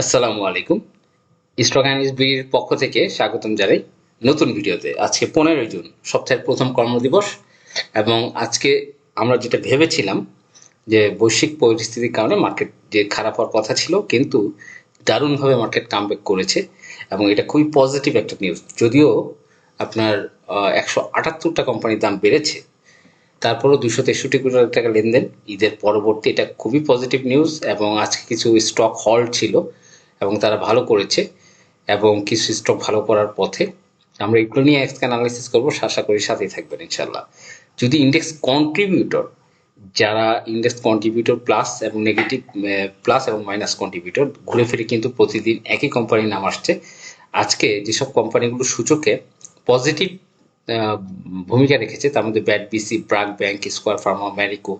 আসসালামু আলাইকুম। Stock analyst পক্ষ থেকে স্বাগতম জানাই নতুন ভিডিওতে। আজকে পনেরোই জুন, সপ্তাহের প্রথম কর্মদিবস এবং আজকে আমরা যেটা ভেবেছিলাম যে বৈশ্বিক পরিস্থিতির কারণে মার্কেট যে খারাপ হওয়ার কথা ছিল, কিন্তু দারুণভাবে মার্কেট কামব্যাক করেছে এবং এটা খুবই পজিটিভ একটা নিউজ যদিও আপনার একশো আটাত্তরটা কোম্পানির দাম বেড়েছে, তারপরও দুশো তেষট্টি কোটি টাকা লেনদেন। ঈদের পরবর্তী এটা খুবই পজিটিভ নিউজ এবং আজকে কিছু স্টক হল্ড ছিল। এবং তারা ভালো করেছে এবং কিছু স্টক ভালো করার পথে আমরা এগুলো নিয়ে আজকে অ্যানালাইসিস করব আশা করি সাথেই থাকবেন ইনশাল্লাহ যদি ইন্ডেক্স কন্ট্রিবিউটর যারা ইন্ডেক্স কন্ট্রিবিউটর প্লাস এবং নেগেটিভ প্লাস এবং মাইনাস কন্ট্রিবিউটর ঘুরে ফিরে কিন্তু প্রতিদিন একই কোম্পানির নাম আসছে। আজকে যেসব কোম্পানিগুলো সূচকে পজিটিভ ভূমিকা রেখেছে, তার মধ্যে BAT BC BRAC bank Square Pharma Marico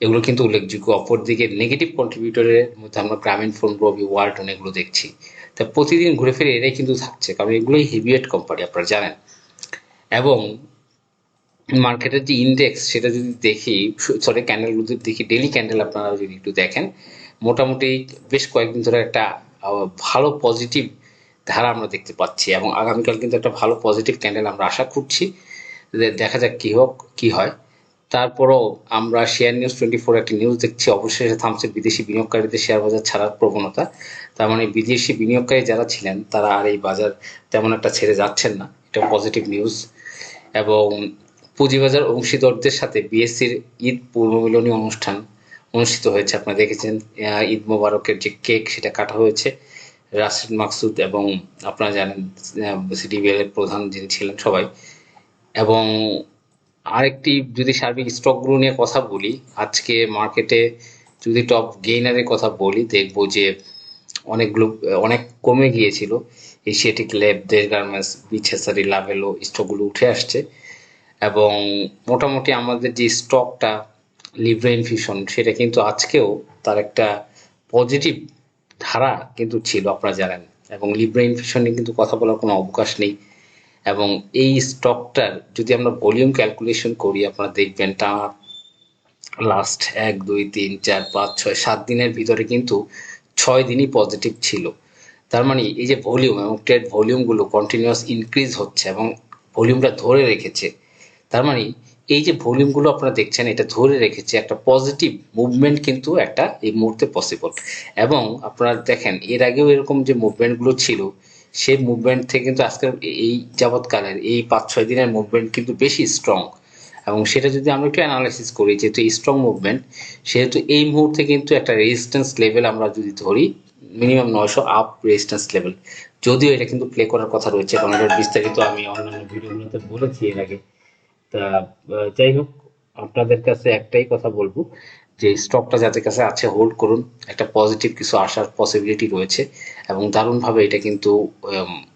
এগুলো কিন্তু উল্লেখযোগ্য। অপরদিকে নেগেটিভ কন্ট্রিবিউটরের মধ্যে আমরা গ্রামীণ ফোন রবি ওয়ালটন এগুলো দেখছি। তা প্রতিদিন ঘুরে ফিরে এরাই কিন্তু থাকছে, কারণ এগুলোই হেভিওয়েট কোম্পানি আপনারা জানেন। এবং মার্কেটের যে ইন্ডেক্স সেটা যদি দেখি সরি ক্যান্ডেলগুলো যদি দেখি ডেলি ক্যান্ডেল আপনারা যদি একটু দেখেন, মোটামুটি বেশ কয়েকদিন ধরে একটা ভালো পজিটিভ ধারা আমরা দেখতে পাচ্ছি। এবং আগামীকাল কিন্তু একটা ভালো পজিটিভ ক্যান্ডেল আমরা আশা করছি। দেখা যাক কী হোক, কী হয়। তারপরও আমরা শেয়ার নিউজ টোয়েন্টি ফোর একটি নিউজ দেখছি। অবশেষে থামছে বিদেশি বিনিয়োগকারীদের শেয়ার বাজার ছাড়ার প্রবণতা। তার মানে বিদেশি বিনিয়োগকারী যারা ছিলেন, তারা আর এই বাজার তেমন একটা ছেড়ে যাচ্ছেন না। এটা পজিটিভ নিউজ এবং পুঁজিবাজার অংশীদারদের সাথে বিএসসির ঈদ পূর্বমিলনী অনুষ্ঠান অনুষ্ঠিত হয়েছে। আপনারা দেখেছেন ঈদ মোবারকের যে কেক, সেটা কাটা হয়েছে। রাশিদ মাকসুদ এবং আপনারা জানেন সিটিবিএল এর প্রধান যিনি ছিলেন সবাই। এবং আরেকটি যদি সার্বিক স্টকগুলো নিয়ে কথা বলি, আজকে মার্কেটে যদি টপ গেইনারের কথা বলি, দেখব যে অনেকগুলো, অনেক কমে গিয়েছিল। এশিয়াটিক ল্যাব দেশ গার্মেন্টস বিছাসারি লাভেলো স্টকগুলো উঠে আসছে। এবং মোটামুটি আমাদের যে স্টকটা লিভ্রা ইনফিউশন সেটা কিন্তু আজকেও তার একটা পজিটিভ ধারা কিন্তু ছিল, আপনারা জানেন। এবং লিব্রা ইনফিউশন নিয়ে কিন্তু কথা বলার কোনো অবকাশ নেই। এবং এই স্টকটার যদি আমরা ভলিউম ক্যালকুলেশন করি, আপনারা দেখবেন তা লাস্ট এক, দুই, তিন, চার, পাঁচ, ছয়, সাত দিনের ভিতরে কিন্তু ছয় দিনই পজিটিভ ছিল। তার মানে এই যে ভলিউম এবং ট্রেড ভলিউমগুলো কন্টিনিউয়াস ইনক্রিজ হচ্ছে এবং ভলিউমটা ধরে রেখেছে। তার মানে এই যে ভলিউমগুলো আপনারা দেখছেন, এটা ধরে রেখেছে একটা পজিটিভ মুভমেন্ট কিন্তু একটা এই মুহূর্তে পসিবল এবং আপনারা দেখেন, এর আগেও এরকম যে মুভমেন্টগুলো ছিল সেই মুভমেন্ট থেকে কিন্তু আজকের এই যাবৎকালের এই পাঁচ, ছয় দিনের মুভমেন্ট কিন্তু বেশি স্ট্রং এবং সেটা যদি আমরা একটু অ্যানালাইসিস করি, যেহেতু স্ট্রং মুভমেন্ট সেহেতু এই মুহূর্তে কিন্তু একটা রেজিস্ট্যান্স লেভেল আমরা যদি ধরি মিনিমাম নয়শো আপ রেজিস্ট্যান্স লেভেল যদিও এটা কিন্তু প্লে করার কথা রয়েছে, কারণ এটার বিস্তারিত আমি অন্যান্য ভিডিওগুলোতে বলেছি এর আগে। তা যাই হোক, আপনাদের কাছে একটাই কথা বলব যে স্টকটা যাদের কাছে আছে হোল্ড করুন। একটা পজিটিভ কিছু আসার পসিবিলিটি রয়েছে এবং দারুণভাবে এটা কিন্তু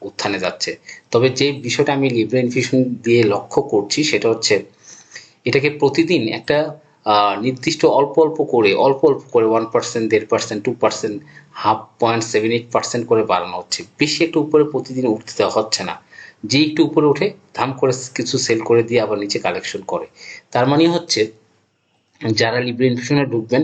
উত্থানে যাচ্ছে। তবে যে বিষয়টা আমি লিব্রা ইনফিউশন দিয়ে লক্ষ্য করছি, সেটা হচ্ছে এটাকে প্রতিদিন একটা নির্দিষ্ট অল্প অল্প করে, অল্প অল্প করে ওয়ান পার্সেন্ট দেড় percent two percent half point seven eight percent করে বাড়ানো হচ্ছে। বেশি একটু উপরে প্রতিদিন উঠতে দেওয়া হচ্ছে না। যে একটু উপরে উঠে ধাম করে কিছু সেল করে দিয়ে আবার নিচে কালেকশন করে। তার মানে হচ্ছে যারা লিব্রা ইনফিউশনে ঢুকবেন,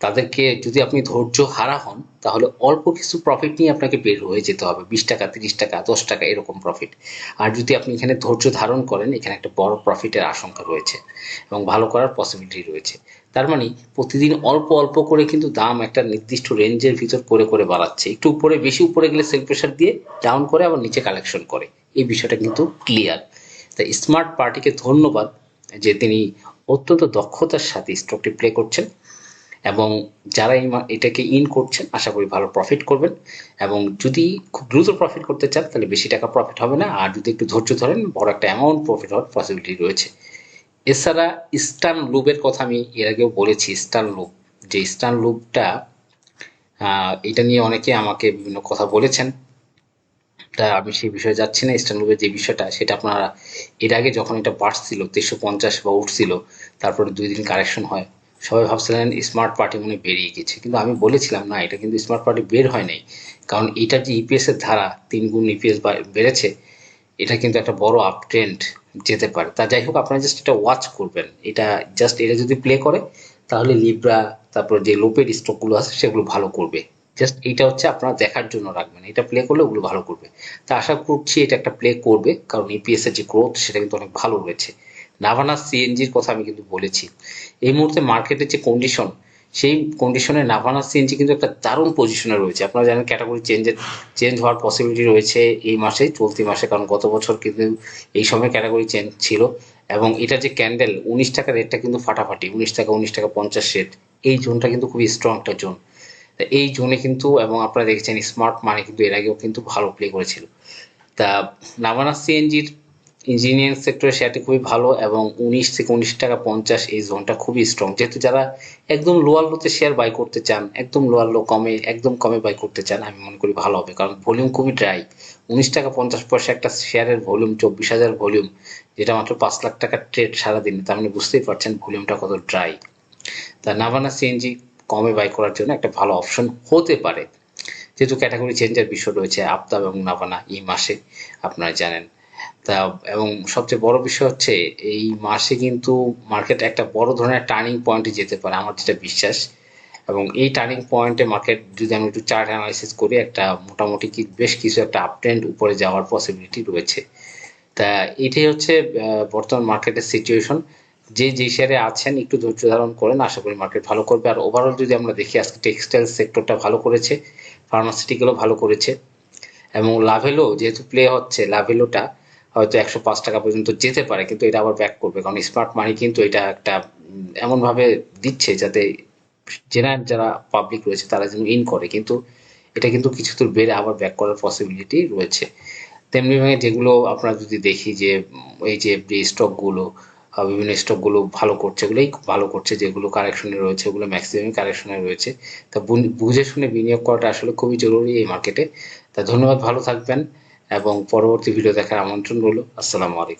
তাদেরকে যদি আপনি ধৈর্য হারা হন, তাহলে অল্প কিছু প্রফিট নিয়ে আপনাকে বের হয়ে যেতে হবে। বিশ টাকা, তিরিশ টাকা, দশ টাকা এরকম প্রফিট আর যদি আপনি এখানে ধৈর্য ধারণ করেন, এখানে একটা বড় প্রফিটের আশঙ্কা রয়েছে এবং ভালো করার পসিবিলিটি রয়েছে। তার মানে প্রতিদিন অল্প অল্প করে কিন্তু দাম একটা নির্দিষ্ট রেঞ্জের ভিতর করে করে বাড়াচ্ছে। একটু উপরে, বেশি উপরে গেলে সেল প্রেশার দিয়ে ডাউন করে, আবার নিচে কালেকশন করে। এই বিষয়টা কিন্তু ক্লিয়ার তাই স্মার্ট পার্টিকে ধন্যবাদ যে তিনি অত্যন্ত দক্ষতার সাথে স্টকটি প্লে করছেন এবং যারা এটাকে ইন করছেন, আশা করি ভালো প্রফিট করবেন এবং যদি খুব দ্রুত প্রফিট করতে চান, তাহলে বেশি টাকা প্রফিট হবে না। আর যদি একটু ধৈর্য ধরেন, বড় একটা অ্যামাউন্ট প্রফিট হওয়ার পসিবিলিটি রয়েছে। এছাড়া স্টান লুবের কথা আমি এর আগেও বলেছি স্টান লুব যে স্টান লুবটা এটা নিয়ে অনেকে আমাকে বিভিন্ন কথা বলেছেন। আমি সেই বিষয়ে যাচ্ছি না। স্টান লুবের যে বিষয়টা, সেটা আপনারা এর আগে যখন এটা বাড়ছিল তিনশো পঞ্চাশ বা উঠছিল তারপরে দুই দিন কারেকশন হয়, সবাই ভাবছিলেন স্মার্ট পার্টি মনে বেরিয়ে গেছে। কিন্তু আমি বলেছিলাম না, এটা কিন্তু স্মার্ট পার্টি বের হয় নাই। কারণ এটার যে ইপিএস এর ধারা, তিন গুণ ইপিএস বেড়েছে, এটা কিন্তু একটা বড় আপ ট্রেন্ড যেতে পারে। তা যাই হোক, আপনারা জাস্ট এটা ওয়াচ করবেন। এটা জাস্ট এটা যদি প্লে করে, তাহলে লিব্রা তারপর যে লোপের স্টকগুলো আছে, সেগুলো ভালো করবে। জাস্ট এটা হচ্ছে আপনারা দেখার জন্য রাখবেন। এটা প্লে করলে ওগুলো ভালো করবে। তা আশা করছি এটা একটা প্লে করবে, কারণ ইপিএস এর যে গ্রোথ সেটা কিন্তু অনেক ভালো রয়েছে। নাভানা সিএনজির কথা আমি কিন্তু বলেছি। এই মুহূর্তে মার্কেটের যে কন্ডিশন সেই কন্ডিশনে নাভানা সিএনজি কিন্তু একটা দারুণ পজিশনে রয়েছে। আপনারা জানেন ক্যাটাগরি চেঞ্জের চেঞ্জ হওয়ার পসিবিলিটি রয়েছে এই মাসে চলতি মাসে, কারণ গত বছর কিন্তু এই সময় ক্যাটাগরি চেঞ্জ ছিল। এবং এটা যে ক্যান্ডেল উনিশ টাকা রেটটা কিন্তু ফাটাফাটি, উনিশ টাকা উনিশ টাকা পঞ্চাশ রেট এই জোনটা কিন্তু খুবই স্ট্রং একটা জোন এই জোনে কিন্তু, এবং আপনারা দেখেছেন স্মার্ট মানে কিন্তু এর আগেও কিন্তু ভালো প্লে করেছিল। তা নাভানা সিএনজির ইঞ্জিনিয়ারিং সেক্টরে শেয়ারটি খুবই ভালো, এবং উনিশ থেকে উনিশ টাকা পঞ্চাশ এই জোনটা খুবই স্ট্রং যেহেতু যারা একদম লোয়ার লোতে শেয়ার বাই করতে চান, একদম লোয়ার লো কমে, একদম কমে বাই করতে চান, আমি মনে করি ভালো হবে, কারণ ভলিউম খুবই ড্রাই উনিশ টাকা পঞ্চাশ পয়সা একটা শেয়ারের ভলিউম চব্বিশ হাজার ভলিউম যেটা মাত্র পাঁচ লাখ টাকার ট্রেড সারাদিন, তার মানে বুঝতেই পারছেন ভলিউমটা কত ড্রাই তা নাভানা সিএনজি কমে বাই করার জন্য একটা ভালো অপশন হতে পারে। যেহেতু ক্যাটাগরি চেঞ্জের বিষয় রয়েছে, আফতাব এবং নাভানা এই মাসে আপনারা জানেন। তা, এবং সবচেয়ে বড় বিষয় হচ্ছে, এই মাসে কিন্তু মার্কেট একটা বড় ধরনের টার্নিং পয়েন্টে যেতে পারে, আমার যেটা বিশ্বাস। এবং এই টার্নিং পয়েন্টে মার্কেট যদি আমি একটু চার্ট অ্যানালাইসিস করি, একটা মোটামুটি কি বেশ কিছু একটা আপট্রেন্ড উপরে যাওয়ার পসিবিলিটি রয়েছে। তা, এটাই হচ্ছে বর্তমান মার্কেটের সিচুয়েশন যে যে শেয়ারে আছেন একটু ধৈর্য ধারণ করেন, আশা করি মার্কেট ভালো করবে। আর ওভারঅল যদি আমরা দেখি আজকে টেক্সটাইল সেক্টরটা ভালো করেছে ফার্মাসিউটিক্যালও ভালো করেছে, এবং লাভেলো যেহেতু প্লে হচ্ছে লাভেলোটা হয়তো একশো পাঁচ টাকা পর্যন্ত যেতে পারে, কিন্তু এটা আবার ব্যাক করবে। কারণ স্মার্ট মানি কিন্তু এটা একটা এমনভাবে দিচ্ছে যাতে জেনারেল যারা পাবলিক রয়েছে, তারা যেন ইন করে। কিন্তু এটা কিন্তু কিছু দূর বেড়ে আবার ব্যাক করার পসিবিলিটি রয়েছে। তেমনি ভাবে যেগুলো আপনারা যদি দেখি যে, এই যে স্টকগুলো বিভিন্ন স্টকগুলো ভালো করছে, এগুলোই ভালো করছে, যেগুলো কারেকশনে রয়েছে, ওগুলো ম্যাক্সিমাম কারেকশনে রয়েছে। তা বুঝে শুনে বিনিয়োগ করাটা আসলে খুবই জরুরি এই মার্কেটে তা ধন্যবাদ, ভালো থাকবেন এবং পরবর্তী ভিডিও দেখার আমন্ত্রণ রইল। আসসালামু আলাইকুম।